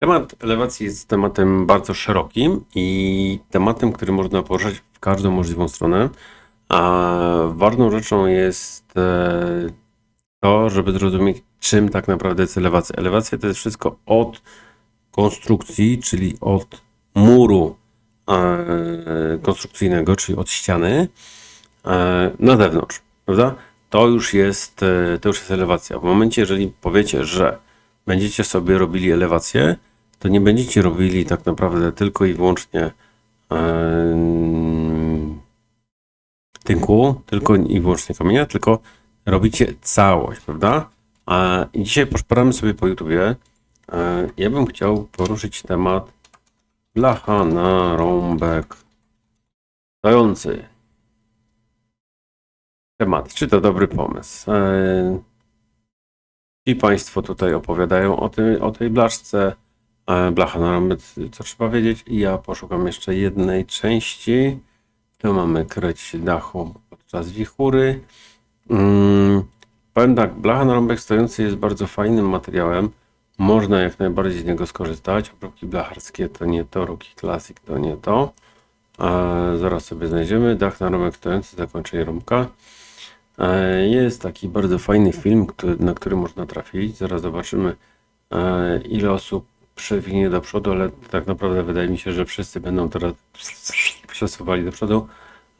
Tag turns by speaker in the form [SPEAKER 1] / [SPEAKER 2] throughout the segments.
[SPEAKER 1] Temat elewacji jest tematem bardzo szerokim i tematem, który można poruszać w każdą możliwą stronę. A ważną rzeczą jest e, to, żeby zrozumieć, czym tak naprawdę jest elewacja. Elewacja to jest wszystko od konstrukcji, czyli od muru e, konstrukcyjnego, czyli od ściany e, na zewnątrz, prawda? To już jest, to już jest elewacja. W momencie, jeżeli powiecie, że będziecie sobie robili elewację, to nie będziecie robili tak naprawdę tylko i wyłącznie em, tynku, tylko i wyłącznie kamienia, tylko robicie całość, prawda? A i dzisiaj poszperamy sobie po YouTubie. E, Ja bym chciał poruszyć temat blacha na rąbek stojący. Temat, czy to dobry pomysł? E, Ci Państwo tutaj opowiadają o, tym, o tej blaszce. E, Blacha na rąbek, co trzeba wiedzieć. I ja poszukam jeszcze jednej części. Tu mamy kryć dachu podczas wichury. Mm, powiem tak, blacha na rąbek stojący jest bardzo fajnym materiałem. Można jak najbardziej z niego skorzystać. Obróbki blacharskie to nie to, Ruki Classic to nie to. E, zaraz sobie znajdziemy. Dach na rąbek stojący, zakończenie rąbka. E, Jest taki bardzo fajny film, który, na który można trafić. Zaraz zobaczymy, e, ile osób przewinie do przodu, ale tak naprawdę wydaje mi się, że wszyscy będą teraz przesuwali do przodu.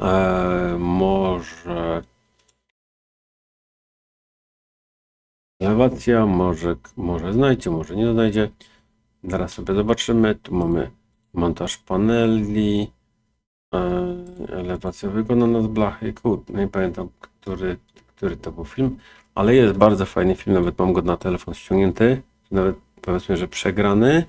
[SPEAKER 1] E, Może elewacja, może, może znajdzie, może nie znajdzie. Zaraz sobie zobaczymy. Tu mamy montaż paneli. E, elewacja wykonana z blachy. Kurde, nie pamiętam, który, który to był film, ale jest bardzo fajny film, nawet mam go na telefon ściągnięty, nawet powiedzmy, że przegrany.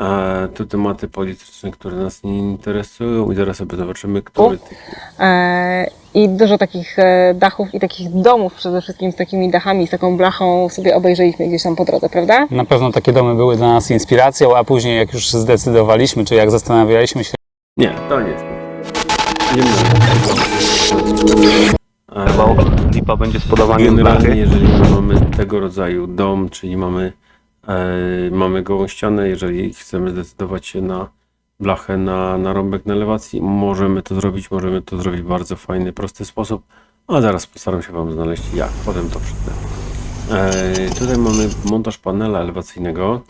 [SPEAKER 1] E, tu tematy polityczne, które nas nie interesują i zaraz sobie zobaczymy, który tych...
[SPEAKER 2] E, I dużo takich e, dachów i takich domów przede wszystkim z takimi dachami, z taką blachą sobie obejrzeliśmy gdzieś tam po drodze, prawda?
[SPEAKER 3] Na pewno takie domy były dla nas inspiracją, a później jak już zdecydowaliśmy, czy jak zastanawialiśmy się,
[SPEAKER 1] Nie, to nie jest. Nie ma.
[SPEAKER 4] Chyba lipa będzie z podawaniem
[SPEAKER 1] Generalnie, jeżeli my mamy tego rodzaju dom, czyli mamy, mamy gołą ścianę, jeżeli chcemy zdecydować się na blachę, na, na rąbek na elewacji, możemy to zrobić, możemy to zrobić w bardzo fajny, prosty sposób, a zaraz postaram się Wam znaleźć jak, potem to przytnę. E, tutaj mamy montaż panela elewacyjnego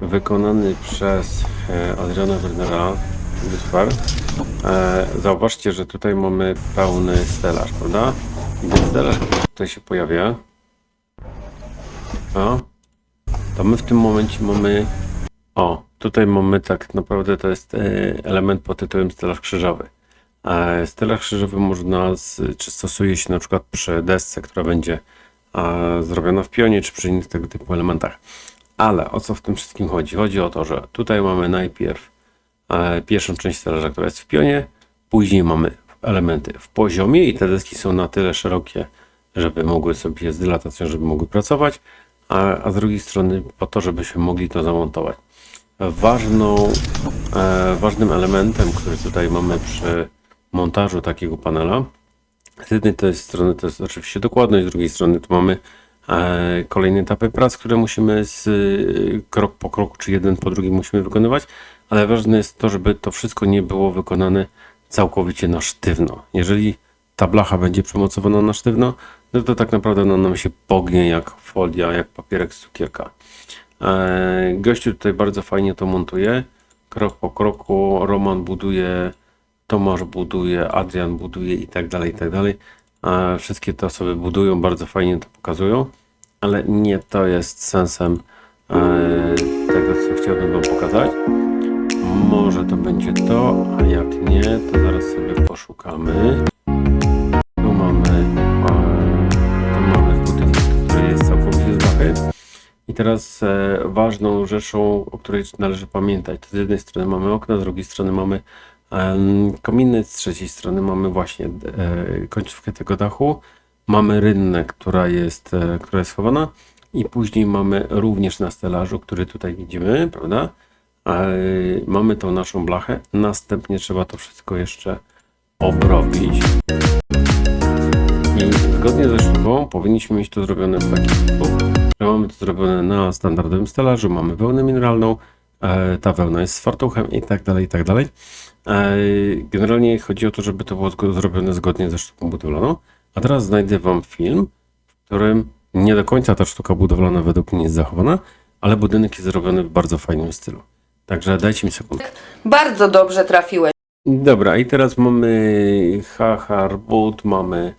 [SPEAKER 1] wykonany przez e, Adriana Wernera Wysfer. E, zauważcie, że tutaj mamy pełny stelaż, prawda? I ten stelaż, tutaj się pojawia, o, to my w tym momencie mamy, o, tutaj mamy tak naprawdę to jest e, element pod tytułem stelaż krzyżowy. E, Stelaż krzyżowy można, z, czy stosuje się na przykład przy desce, która będzie e, zrobiona w pionie, czy przy innych tego typu elementach. Ale o co w tym wszystkim chodzi? Chodzi o to, że tutaj mamy najpierw pierwszą część stelaża, która jest w pionie, później mamy elementy w poziomie i te deski są na tyle szerokie, żeby mogły sobie z dylatacją, żeby mogły pracować, a, a z drugiej strony po to, żebyśmy mogli to zamontować. Ważną, e, ważnym elementem, który tutaj mamy przy montażu takiego panela, z jednej to jest strony to jest oczywiście dokładność, z drugiej strony tu mamy e, kolejne etapy prac, które musimy z, e, krok po kroku, czy jeden po drugim musimy wykonywać, ale ważne jest to, żeby to wszystko nie było wykonane całkowicie na sztywno. Jeżeli ta blacha będzie przemocowana na sztywno, no to tak naprawdę ona nam się pognie jak folia, jak papierek z cukierka. E, gościu tutaj bardzo fajnie to montuje. Krok po kroku Roman buduje, Tomasz buduje, Adrian buduje i tak dalej, i tak dalej. E, wszystkie te osoby budują, bardzo fajnie to pokazują, ale nie to jest sensem e, tego, co chciałbym Wam pokazać. Może to będzie to, a jak nie, to zaraz sobie poszukamy. Teraz e, ważną rzeczą, o której należy pamiętać, to z jednej strony mamy okna, z drugiej strony mamy kominy, z trzeciej strony mamy właśnie e, końcówkę tego dachu, mamy rynnę, która jest, e, która jest schowana i później mamy również na stelażu, który tutaj widzimy, prawda? Mamy tą naszą blachę, następnie trzeba to wszystko jeszcze obrobić. I zgodnie ze sztuką powinniśmy mieć to zrobione w taki sposób, mamy to zrobione na standardowym stelażu, mamy wełnę mineralną, e, ta wełna jest z fartuchem i tak dalej, i tak dalej. E, Generalnie chodzi o to, żeby to było zrobione zgodnie ze sztuką budowlaną. A teraz znajdę Wam film, w którym nie do końca ta sztuka budowlana według mnie jest zachowana, ale budynek jest zrobiony w bardzo fajnym stylu. Także dajcie mi sekundkę.
[SPEAKER 5] Bardzo dobrze trafiłeś.
[SPEAKER 1] Dobra, i teraz mamy Hacharbut, mamy,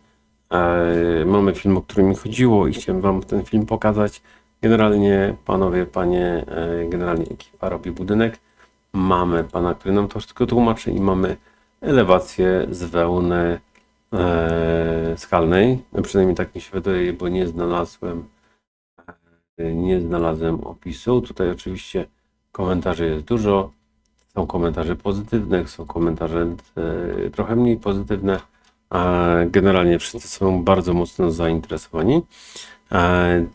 [SPEAKER 1] mamy film, o którym mi chodziło i chciałem Wam ten film pokazać. Generalnie panowie, panie, e, generalnie ekipa robi budynek. Mamy pana, który nam to wszystko tłumaczy i mamy elewację z wełny e, skalnej. No, Przynajmniej tak mi się wydaje, bo nie znalazłem e, nie znalazłem opisu. Tutaj oczywiście komentarzy jest dużo. Są komentarze pozytywne, są komentarze e, trochę mniej pozytywne. Generalnie wszyscy są bardzo mocno zainteresowani. E,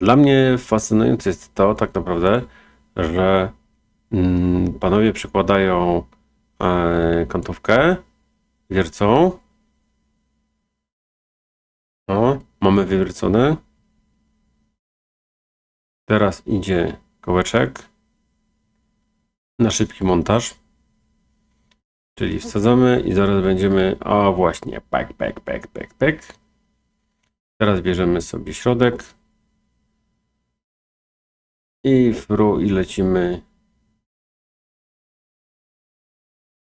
[SPEAKER 1] Dla mnie fascynujące jest to tak naprawdę, że mm, panowie przykładają e, kantówkę, wiercą. O, mamy wywiercone. Teraz idzie kołeczek na szybki montaż. Czyli wsadzamy i zaraz będziemy, a właśnie, pek, pek, pek, pek, pek. Teraz bierzemy sobie środek i w ru i lecimy.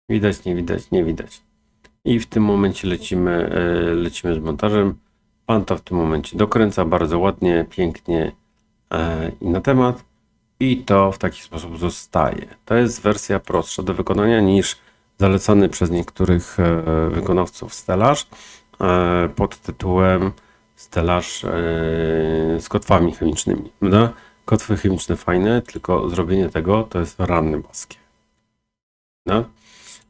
[SPEAKER 1] Widać, nie widać, nie widać. I w tym momencie lecimy, e, lecimy z montażem. Pan to w tym momencie dokręca bardzo ładnie, pięknie e, i na temat. I to w taki sposób zostaje. To jest wersja prostsza do wykonania niż zalecany przez niektórych e, wykonawców stelaż e, pod tytułem stelaż e, z kotwami chemicznymi. Prawda? Kotwy chemiczne fajne, tylko zrobienie tego to jest rany boskie. No.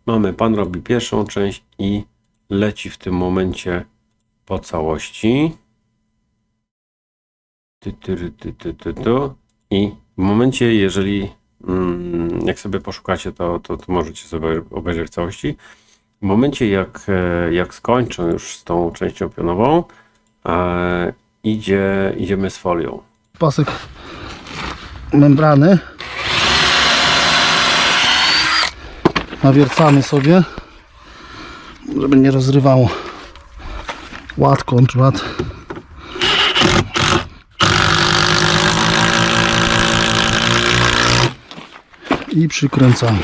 [SPEAKER 1] Mamy, pan robi pierwszą część i leci w tym momencie po całości. Ty, ty, ty, ty, ty, ty. I w momencie, jeżeli jak sobie poszukacie, to, to, to możecie sobie obejrzeć w całości. W momencie, jak, e, jak skończą już z tą częścią pionową, e, idzie, idziemy z folią.
[SPEAKER 6] pasek membrany. Nawiercamy sobie, żeby nie rozrywało ład, kontrład. I przykręcamy.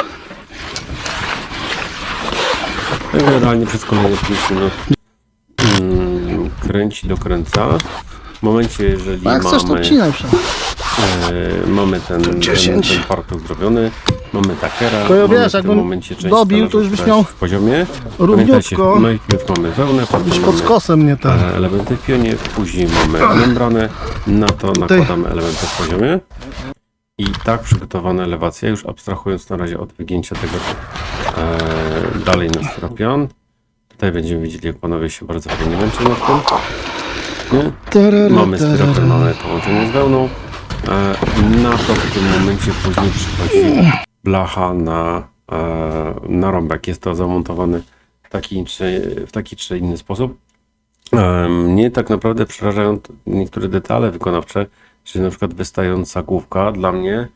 [SPEAKER 1] Generalnie przez kolejne 5 minut kręci, dokręca. W momencie, jeżeli
[SPEAKER 6] A jak chcesz, to
[SPEAKER 1] mamy,
[SPEAKER 6] obcinaj
[SPEAKER 1] e, mamy ten, ten,
[SPEAKER 6] 10.
[SPEAKER 1] ten fartuch zrobiony, mamy takera,
[SPEAKER 6] To ja
[SPEAKER 1] mamy
[SPEAKER 6] wiesz,
[SPEAKER 1] w tym
[SPEAKER 6] jakbym
[SPEAKER 1] momencie część
[SPEAKER 6] dobił, to już byś
[SPEAKER 1] która jest
[SPEAKER 6] miał
[SPEAKER 1] w poziomie.
[SPEAKER 6] równiutko.
[SPEAKER 1] Pamiętajcie, najpierw mamy wełnę, potem
[SPEAKER 6] Byś pod
[SPEAKER 1] mamy
[SPEAKER 6] skosem nie ten.
[SPEAKER 1] e, elementy w pionie, później mamy membranę, na to nakładamy elementy w poziomie. I tak przygotowana elewacja, już abstrahując na razie od wygięcia tego e, dalej na stropion. Tutaj będziemy widzieli, jak panowie się bardzo fajnie męczą nad tym. Nie? Mamy styropian, mamy połączenie z wełną. E, na to w tym momencie później przychodzi blacha na, e, na rąbek. Jest to zamontowane w taki czy, w taki czy inny sposób. E, mnie tak naprawdę przerażają niektóre detale wykonawcze, czyli na przykład wystająca główka. Dla mnie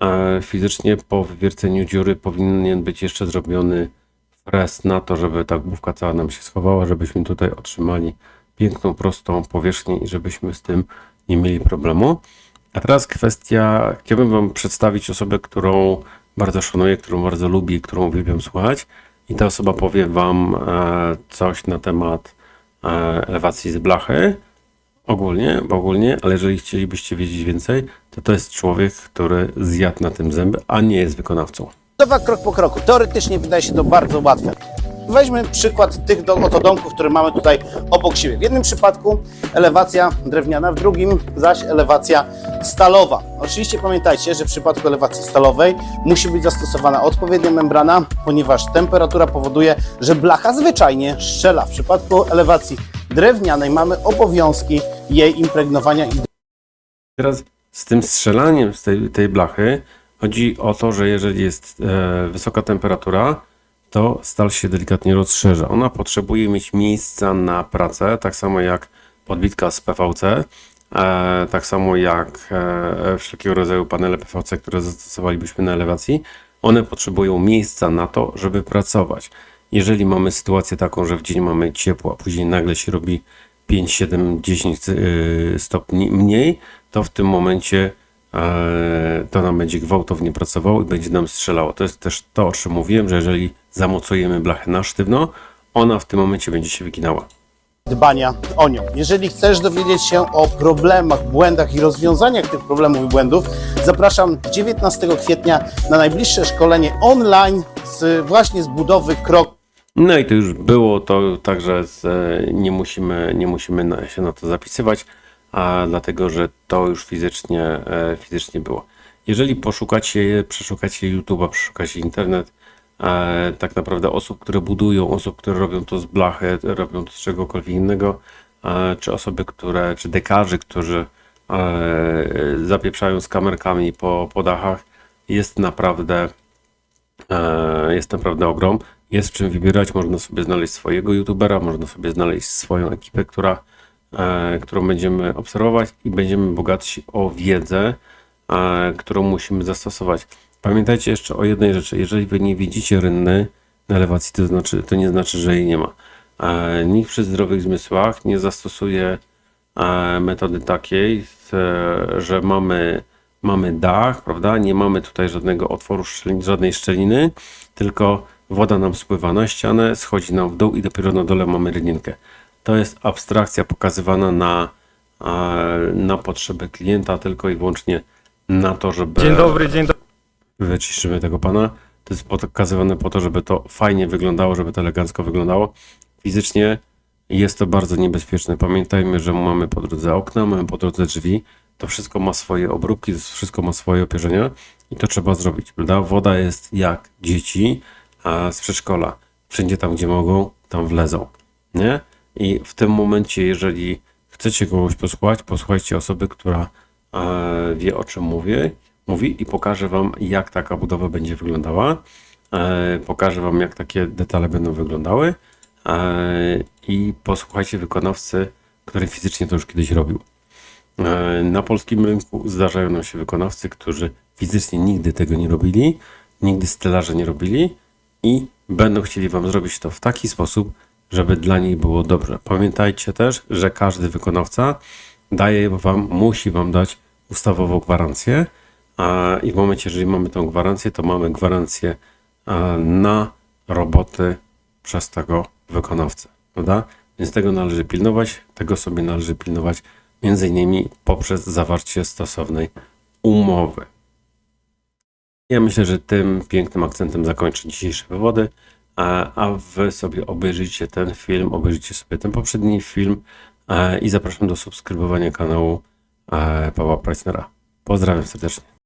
[SPEAKER 1] e, fizycznie po wywierceniu dziury powinien być jeszcze zrobiony fres na to, żeby ta główka cała nam się schowała, żebyśmy tutaj otrzymali piękną, prostą powierzchnię i żebyśmy z tym nie mieli problemu. A teraz kwestia, chciałbym Wam przedstawić osobę, którą bardzo szanuję, którą bardzo lubię, którą uwielbiam słuchać. I ta osoba powie Wam e, coś na temat elewacji z blachy. Ogólnie, ogólnie, ale jeżeli chcielibyście wiedzieć więcej, to to jest człowiek, który zjadł na tym zęby, a nie jest wykonawcą.
[SPEAKER 7] Budowa krok po kroku. Teoretycznie wydaje się to bardzo łatwe. Weźmy przykład tych do, oto domków, które mamy tutaj obok siebie. W jednym przypadku elewacja drewniana, w drugim zaś elewacja stalowa. Oczywiście pamiętajcie, że w przypadku elewacji stalowej musi być zastosowana odpowiednia membrana, ponieważ temperatura powoduje, że blacha zwyczajnie strzela. W przypadku elewacji drewnianej mamy obowiązki jej impregnowania
[SPEAKER 1] Teraz z tym strzelaniem z tej, tej blachy chodzi o to, że jeżeli jest e, wysoka temperatura, to stal się delikatnie rozszerza. Ona potrzebuje mieć miejsca na pracę, tak samo jak podbitka z PVC. e, tak samo jak e, wszelkiego rodzaju panele PVC, które zastosowalibyśmy na elewacji, one potrzebują miejsca na to, żeby pracować. Jeżeli mamy sytuację taką, że w dzień mamy ciepło, a później nagle się robi 5, 7, 10 y, stopni mniej, to w tym momencie e, to nam będzie gwałtownie pracowało i będzie nam strzelało. To jest też to, o czym mówiłem, że jeżeli zamocujemy blachę na sztywno, ona w tym momencie będzie się wyginała.
[SPEAKER 7] dbania o nią. Jeżeli chcesz dowiedzieć się o problemach, błędach i rozwiązaniach tych problemów i błędów, zapraszam 19 kwietnia na najbliższe szkolenie online z, właśnie z budowy krok
[SPEAKER 1] No i to już było, to także z, e, nie musimy, nie musimy na, się na to zapisywać, a dlatego, że to już fizycznie, e, fizycznie było. Jeżeli poszukacie, przeszukacie YouTube'a, przeszukacie internet, e, tak naprawdę osób, które budują, osób, które robią to z blachy, robią to z czegokolwiek innego, e, czy osoby, które, czy dekarzy, którzy e, zapieprzają z kamerkami po, po dachach, jest naprawdę E, Jest naprawdę ogrom. Jest czym wybierać. Można sobie znaleźć swojego youtubera, można sobie znaleźć swoją ekipę, która, e, którą będziemy obserwować i będziemy bogatsi o wiedzę, e, którą musimy zastosować. Pamiętajcie jeszcze o jednej rzeczy. Jeżeli wy nie widzicie rynny na elewacji, to, znaczy, to nie znaczy, że jej nie ma. E, Nikt przy zdrowych zmysłach nie zastosuje e, metody takiej, e, że mamy, mamy dach, prawda? Nie mamy tutaj żadnego otworu, żadnej szczeliny, tylko woda nam spływa na ścianę, schodzi nam w dół i dopiero na dole mamy rynienkę. To jest abstrakcja pokazywana na, na potrzeby klienta, tylko i wyłącznie na to, żeby
[SPEAKER 8] Dzień dobry, dzień dobry.
[SPEAKER 1] wyciszymy tego pana. To jest pokazywane po to, żeby to fajnie wyglądało, żeby to elegancko wyglądało. Fizycznie jest to bardzo niebezpieczne. Pamiętajmy, że mamy po drodze okna, mamy po drodze drzwi. To wszystko ma swoje obróbki, to wszystko ma swoje opierzenia i to trzeba zrobić, prawda? Woda jest jak dzieci z przedszkola. Wszędzie tam, gdzie mogą, tam wlezą, nie? I w tym momencie, jeżeli chcecie kogoś posłuchać, posłuchajcie osoby, która e, wie o czym mówię, mówi i pokaże wam, jak taka budowa będzie wyglądała. E, pokaże wam, jak takie detale będą wyglądały. E, I posłuchajcie wykonawcy, który fizycznie to już kiedyś robił. Na polskim rynku zdarzają nam się wykonawcy, którzy fizycznie nigdy tego nie robili, nigdy stylarze nie robili i będą chcieli Wam zrobić to w taki sposób, żeby dla nich było dobrze. Pamiętajcie też, że każdy wykonawca daje Wam, musi Wam dać ustawową gwarancję a, i w momencie, jeżeli mamy tą gwarancję, to mamy gwarancję na roboty przez tego wykonawcę, prawda? Więc tego należy pilnować, tego sobie należy pilnować między innymi poprzez zawarcie stosownej umowy. Ja myślę, że tym pięknym akcentem zakończę dzisiejsze wywody, a, a wy sobie obejrzyjcie ten film, obejrzyjcie sobie ten poprzedni film i zapraszam do subskrybowania kanału e, Pawła Preissnera. Pozdrawiam serdecznie.